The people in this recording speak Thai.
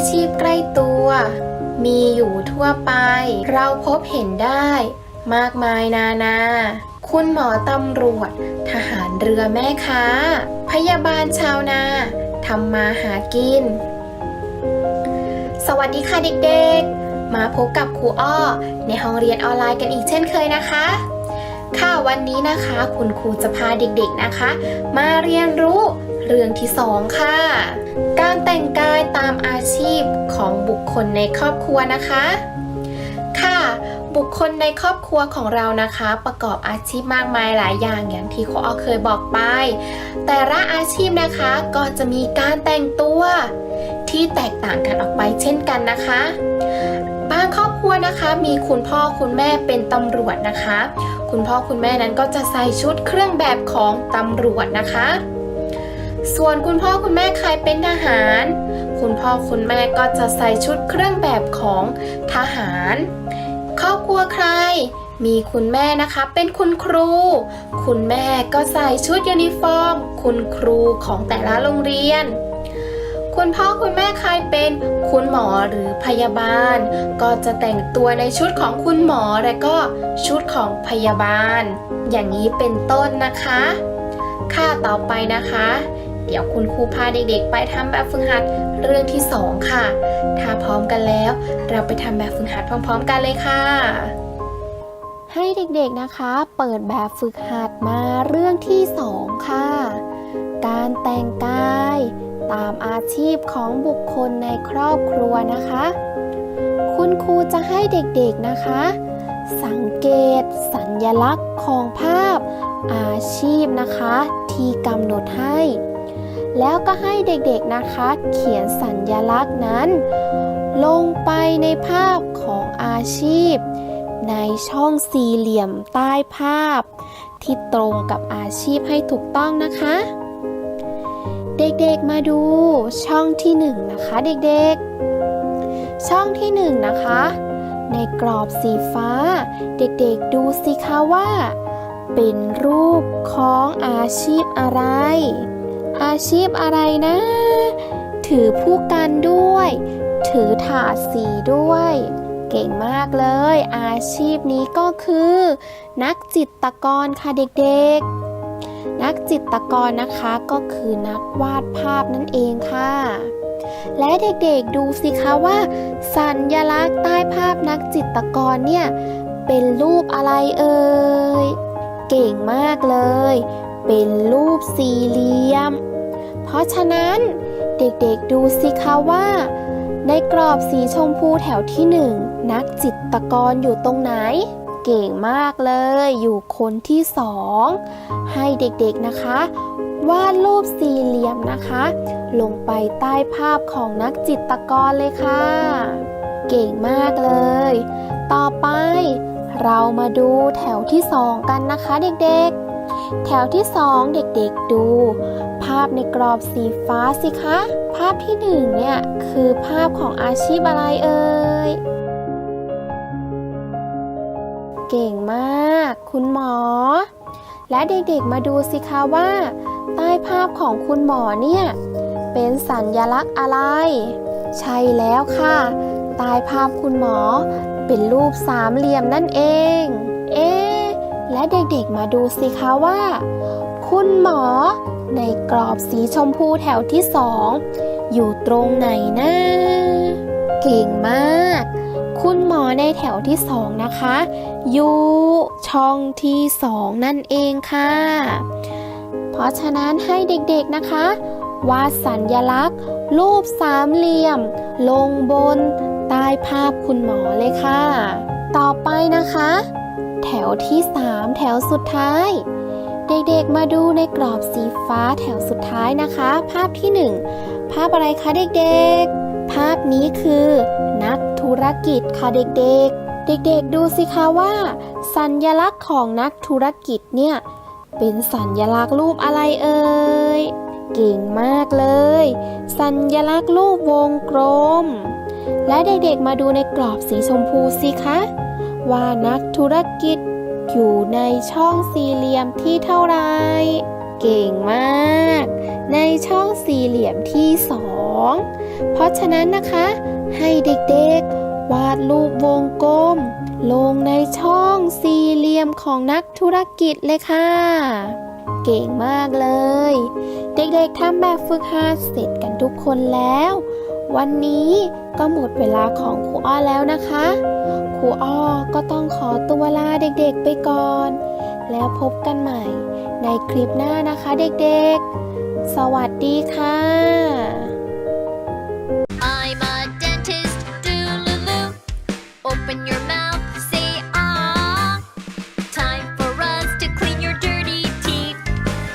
อาชีพใกล้ตัว มีอยู่ทั่วไป เราพบเห็นได้ มากมายนานา คุณหมอตำรวจ ทหารเรือแม่ค้า พยาบาลชาวนาทำมาหากิน สวัสดีค่ะเด็กๆ มาพบกับครูอ้อ ในห้องเรียนออนไลน์กันอีกเช่นเคยนะคะ ค่ะวันนี้นะคะ คุณครูจะพาเด็กๆนะคะ มาเรียนรู้เรื่องที่สองค่ะ การแต่งกายตามอาชีพของบุคคลในครอบครัวนะคะ ค่ะ บุคคลในครอบครัวของเรานะคะ ประกอบอาชีพมากมายหลายอย่างอย่างที่ครูอ้อเคยบอกไป แต่ละอาชีพนะคะก็จะมีการแต่งตัวที่แตกต่างกันออกไปเช่นกันนะคะ บางครอบครัวนะคะมีคุณพ่อคุณแม่เป็นตำรวจนะคะ คุณพ่อคุณแม่นั้นก็จะใส่ชุดเครื่องแบบของตำรวจนะคะ ส่วนคุณพ่อคุณแม่ใครเป็นทหาร คุณพ่อคุณแม่ก็จะใส่ชุดเครื่องแบบของทหารครอบครัวใคร มีคุณแม่นะคะเป็นคุณครู คุณแม่ก็ใส่ชุดยูนิฟอร์ม คุณครูของแต่ละโรงเรียน คุณพ่อคุณแม่ใครเป็น คุณหมอหรือพยาบาล ก็จะแต่งตัวในชุดของคุณหมอและก็ชุดของพยาบาล อย่างนี้เป็นต้นนะคะ ค่ะต่อไปนะคะ เดี๋ยวคุณครูพาเด็กๆ ไปทำแบบฝึกหัดเรื่องที่สองค่ะ ถ้าพร้อมกันแล้ว เราไปทำแบบฝึกหัดพร้อม ๆ กันเลยค่ะให้เด็กๆนะคะ เปิดแบบฝึกหัดมาเรื่องที่สองค่ะ การแต่งกาย ตามอาชีพของบุคคลในครอบครัวนะคะ คุณครูจะให้เด็กๆนะคะ สังเกต สัญญลักษณ์ของภาพ อาชีพนะคะ ที่กำหนดให้ แล้วก็ให้เด็กๆนะคะ เขียนสัญญลักษณ์นั้น ลงไปในภาพของอาชีพ ในช่องสี่เหลี่ยมใต้ภาพ ที่ตรงกับอาชีพให้ถูกต้องนะคะ เด็กๆมาดูช่องที่หนึ่งนะคะเด็กๆ ช่องที่หนึ่งนะคะ ในกรอบสีฟ้า เด็กๆดูสิคะว่า เป็นรูปของอาชีพอะไร อาชีพอะไรนะ ถือผู้กันด้วย ถือถาดสีด้วย เก่งมากเลย อาชีพนี้ก็คือ นักจิตรกรค่ะเด็กๆ นักจิตรกรนะคะก็คือนักวาดภาพนั่นเองค่ะ และเด็กๆดูสิคะว่า สัญลักษณ์ใต้ภาพนักจิตรกรเนี่ยเป็นรูปอะไรเอ่ย เก่งมากเลย เป็นรูปสี่เหลี่ยม เพราะฉะนั้นเด็กๆดูสิคะว่า ในกรอบสีชมพูแถวที่หนึ่งนักจิตรกรอยู่ตรงไหน เก่งมากเลย อยู่คนที่สองให้เด็กๆนะคะ วาดรูปสี่เหลี่ยมนะคะ ลงไปใต้ภาพของนักจิตรกรเลยค่ะ เก่งมากเลย ต่อไปเรามาดูแถวที่สองกันนะคะเด็กๆ แถวที่สองเด็กๆดู ภาพในกรอบสีฟ้าสิคะ ภาพที่หนึ่งเนี่ย คือภาพของอาชีพอะไรเอ่ย เก่งมาก คุณหมอ และเด็กๆมาดูสิคะว่า ใต้ภาพของคุณหมอเนี่ย เป็นสัญญลักษณ์อะไร ใช่แล้วค่ะ ใต้ภาพคุณหมอ เป็นรูปสามเหลี่ยมนั่นเอง เอ๊และเด็กๆมาดูสิคะว่า คุณหมอ ในกรอบสีชมพูแถวที่สองอยู่ตรงไหนนะ เก่งมาก คุณหมอในแถวที่สองนะคะอยู่ช่องที่สองนั่นเองค่ะ เพราะฉะนั้นให้เด็กๆนะคะ วาดสัญญลักษณ์ รูปสามเหลี่ยม ลงบนใต้ภาพคุณหมอเลยค่ะ ต่อไปนะคะ แถวที่สามแถวสุดท้าย เด็กๆมาดูในกรอบสีฟ้าแถวสุดท้ายนะคะ ภาพที่หนึ่งภาพอะไรคะเด็ก กิจค่ะเด็กๆ เด็กๆดูสิคะว่า สัญญลักษณ์ของนักธุรกิจเนี่ย เป็นสัญลักษณ์รูปอะไรเอ่ย เก่งมากเลย สัญลักษณ์รูปวงกลม และเด็กๆมาดูในกรอบสีชมพูสิคะ ว่านักธุรกิจอยู่ในช่องสี่เหลี่ยมที่เท่าไร เก่งมาก ในช่องสี่เหลี่ยมที่สอง เพราะฉะนั้นนะคะ ให้เด็กๆ วาดรูปวงกลม ลงในช่องสี่เหลี่ยมของนักธุรกิจเลยค่ะ เก่งมากเลย เด็กๆทำแบบฝึกหัดเสร็จกันทุกคนแล้ว วันนี้ก็หมดเวลาของครูอ้อแล้วนะคะครูอ้อก็ต้องขอตัวลาเด็กๆไปก่อน แล้วพบกันใหม่ในคลิปหน้านะคะเด็กๆ สวัสดีค่ะ